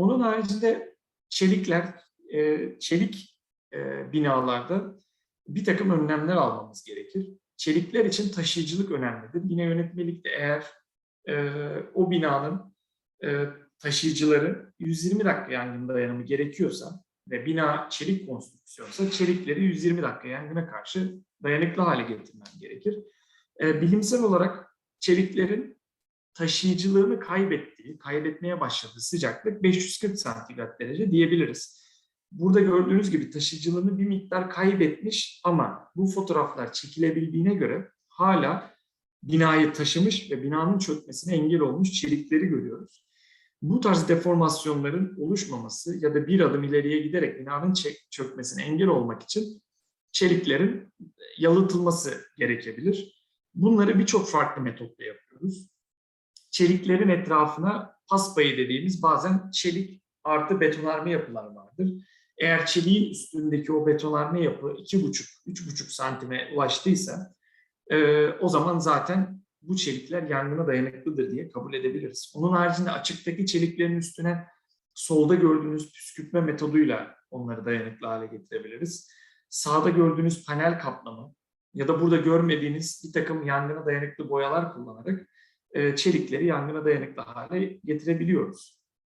Onun haricinde çelikler, e, çelik e, binalarda bir takım önlemler almamız gerekir. Çelikler için taşıyıcılık önemlidir. Yine yönetmelikte eğer e, o binanın e, taşıyıcıları 120 dakika yangın dayanımı gerekiyorsa ve bina çelik konstrüksiyonsa çelikleri 120 dakika yangına karşı dayanıklı hale getirmen gerekir. E, bilimsel olarak çeliklerin taşıyıcılığını kaybettiği, kaybetmeye başladığı sıcaklık 540 santigrat derece diyebiliriz. Burada gördüğünüz gibi taşıyıcılığını bir miktar kaybetmiş ama bu fotoğraflar çekilebildiğine göre hala binayı taşımış ve binanın çökmesine engel olmuş çelikleri görüyoruz. Bu tarz deformasyonların oluşmaması ya da bir adım ileriye giderek binanın çökmesine engel olmak için çeliklerin yalıtılması gerekebilir. Bunları birçok farklı metotla yapıyoruz. Çeliklerin etrafına paspayı dediğimiz bazen çelik artı betonarme yapılar vardır. Eğer çeliğin üstündeki o betonarme yapı 2,5-3,5 santime ulaştıysa e, o zaman zaten bu çelikler yangına dayanıklıdır diye kabul edebiliriz. Onun haricinde açıktaki çeliklerin üstüne solda gördüğünüz püskürtme metoduyla onları dayanıklı hale getirebiliriz. Sağda gördüğünüz panel kaplama ya da burada görmediğiniz bir takım yangına dayanıklı boyalar kullanarak çelikleri yangına dayanıklı hale getirebiliyoruz.